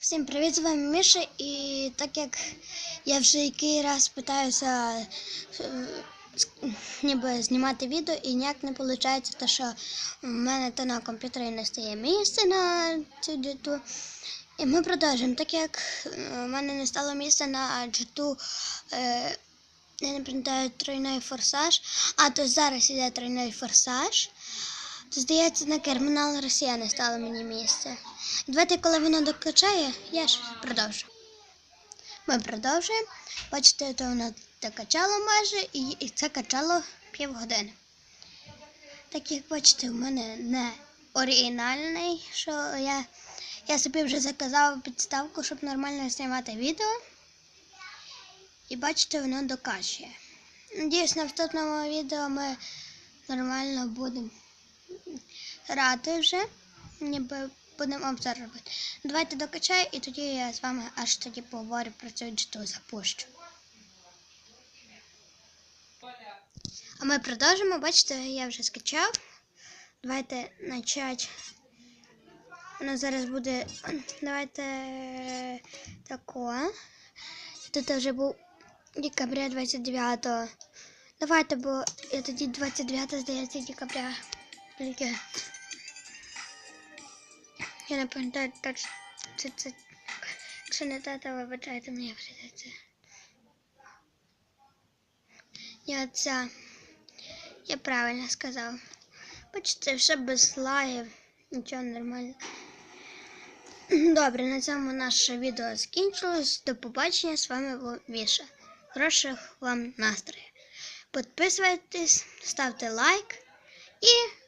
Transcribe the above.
Всім привіт, з вами Міша. І так як я вже який раз питаюся е, ніби знімати відео і ніяк не виходить, то що в мене то на комп'ютері не стає місце на цю джиту. І ми продовжуємо. Так як е, в мене не стало місця на джиту, е, я не пам'ятаю тройний форсаж, а то зараз іде тройний форсаж. То здається, на термінал Росія не стало мені місце. Давайте, коли воно докачає, я ж продовжу. Ми продовжуємо. Бачите, то воно докачало майже і це качало півгодини. Так як бачите, в мене не оригінальний, що я, я собі вже заказав підставку, щоб нормально знімати відео. І бачите, воно докачує. Надіюсь, на наступному відео ми нормально будемо грати вже. Ніби будемо обзор робити. Давайте докачаю і тоді я з вами аж тоді поговорю про цю джиту запущу. А ми продовжимо. Бачите, я вже скачав. Давайте почати. Воно зараз буде. Давайте тако. Тут вже був декабря 29-го. Давайте, бо я тоді 29 здається декабря. Тільки я не пам'ятаю точно. Це, це, якщо не те, то вибачайте мені прийдеться. Я оця. Я правильно сказав. Бачите, все без лагів. Нічого нормально. Добре, на цьому наше відео скінчилось. До побачення. З вами був Міша. Хороших вам настроїв. Підписуйтесь, ставте лайк і